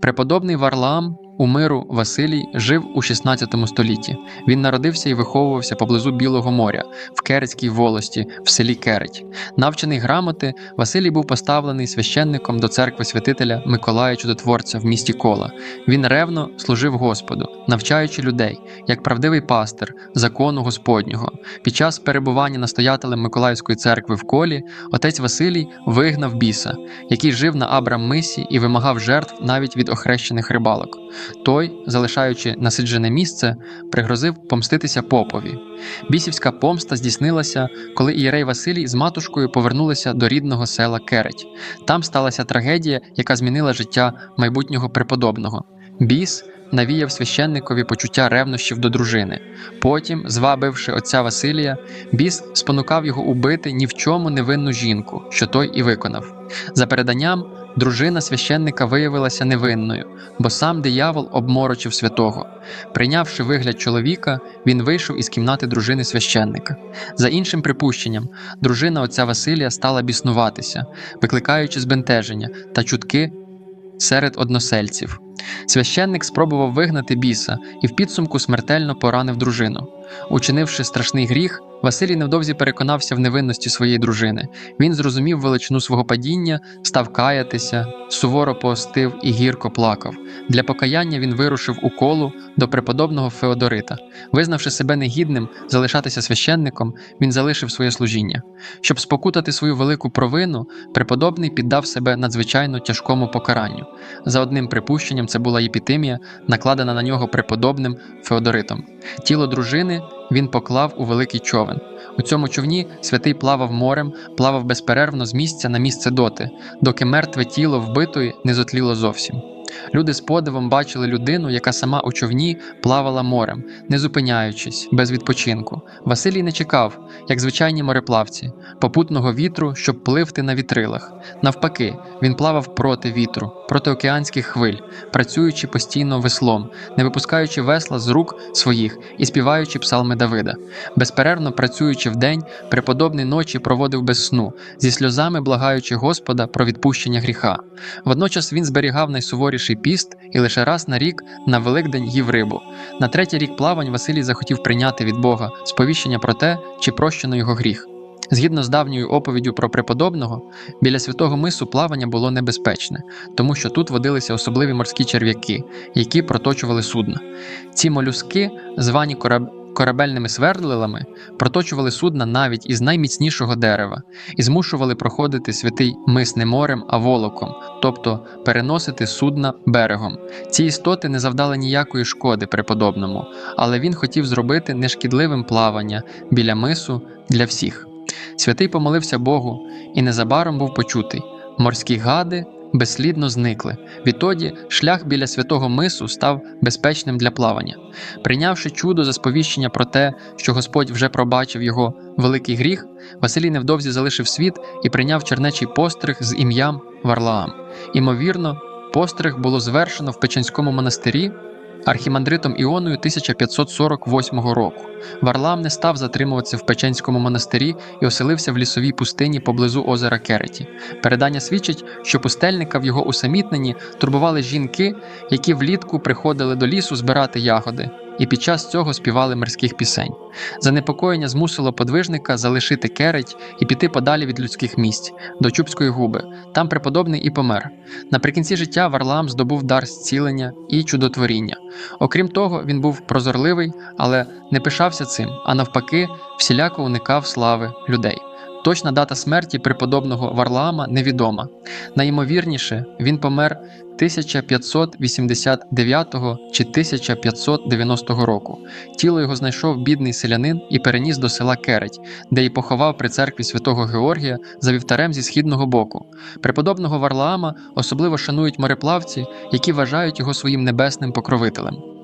Преподобний Варлаам у миру Василій жив у 16 столітті. Він народився і виховувався поблизу Білого моря в Керецькій волості в селі Кередь. Навчений грамоти, Василій був поставлений священником до церкви святителя Миколая Чудотворця в місті Кола. Він ревно служив Господу, навчаючи людей, як правдивий пастир закону Господнього. Під час перебування настоятелем Миколаївської церкви в колі отець Василій вигнав біса, який жив на Абрам-мисі і вимагав жертв навіть від охрещених рибалок. Той, залишаючи насиджене місце, пригрозив помститися попові. Бісівська помста здійснилася, коли Ієрей Василій з матушкою повернулися до рідного села Кередь. Там сталася трагедія, яка змінила життя майбутнього преподобного. Біс навіяв священникові почуття ревнощів до дружини. Потім, звабивши отця Василія, біс спонукав його убити ні в чому невинну жінку, що той і виконав. За переданням, дружина священника виявилася невинною, бо сам диявол обморочив святого. Прийнявши вигляд чоловіка, він вийшов із кімнати дружини священника. За іншим припущенням, дружина отця Василія стала біснуватися, викликаючи збентеження та чутки серед односельців. Священник спробував вигнати біса і в підсумку смертельно поранив дружину. Учинивши страшний гріх, Василій невдовзі переконався в невинності своєї дружини. Він зрозумів величину свого падіння, став каятися, суворо постив і гірко плакав. Для покаяння він вирушив у колу до преподобного Феодорита. Визнавши себе негідним залишатися священником, він залишив своє служіння. Щоб спокутати свою велику провину, преподобний піддав себе надзвичайно тяжкому покаранню. За одним припущенням, це була єпітимія, накладена на нього преподобним Феодоритом. Тіло дружини він поклав у великий човен. У цьому човні святий плавав морем, плавав безперервно з місця на місце доти, доки мертве тіло вбитої не зотліло зовсім. Люди з подивом бачили людину, яка сама у човні плавала морем, не зупиняючись, без відпочинку. Василій не чекав, як звичайні мореплавці, попутного вітру, щоб пливти на вітрилах. Навпаки, він плавав проти вітру, проти океанських хвиль, працюючи постійно веслом, не випускаючи весла з рук своїх і співаючи псалми Давида. Безперервно працюючи вдень, преподобний ночі проводив без сну, зі сльозами благаючи Господа про відпущення гріха. Водночас він зберігав найсуворіший піст і лише раз на рік на Великдень їв рибу. На третій рік плавань Василій захотів прийняти від Бога сповіщення про те, чи прощено його гріх. Згідно з давньою оповіддю про преподобного, біля святого мису плавання було небезпечне, тому що тут водилися особливі морські черв'яки, які проточували судна. Ці молюски, звані кораб... корабельними свердлилами, проточували судна навіть із найміцнішого дерева і змушували проходити святий мис не морем, а волоком, тобто переносити судна берегом. Ці істоти не завдали ніякої шкоди преподобному, але він хотів зробити нешкідливим плавання біля мису для всіх. Святий помолився Богу і незабаром був почутий. Морські гади безслідно зникли. Відтоді шлях біля святого мису став безпечним для плавання. Прийнявши чудо за сповіщення про те, що Господь вже пробачив його великий гріх, Василій невдовзі залишив світ і прийняв чернечий постриг з ім'ям Варлаам. Імовірно, постриг було звершено в Печенському монастирі архімандритом Іоною 1548 року. Варлам не став затримуватися в Печенському монастирі і оселився в лісовій пустині поблизу озера Кереті. Передання свідчить, що пустельника в його усамітненні турбували жінки, які влітку приходили до лісу збирати ягоди. І під час цього співали мирських пісень. Занепокоєння змусило подвижника залишити кереть і піти подалі від людських місць до Чубської губи. Там преподобний і помер. Наприкінці життя Варлаам здобув дар зцілення і чудотворіння. Окрім того, він був прозорливий, але не пишався цим, а навпаки, всіляко уникав слави людей. Точна дата смерті преподобного Варлаама невідома. Найімовірніше, він помер 1589 чи 1590 року. Тіло його знайшов бідний селянин і переніс до села Кереть, де й поховав при церкві святого Георгія за вівтарем зі східного боку. Преподобного Варлаама особливо шанують мореплавці, які вважають його своїм небесним покровителем.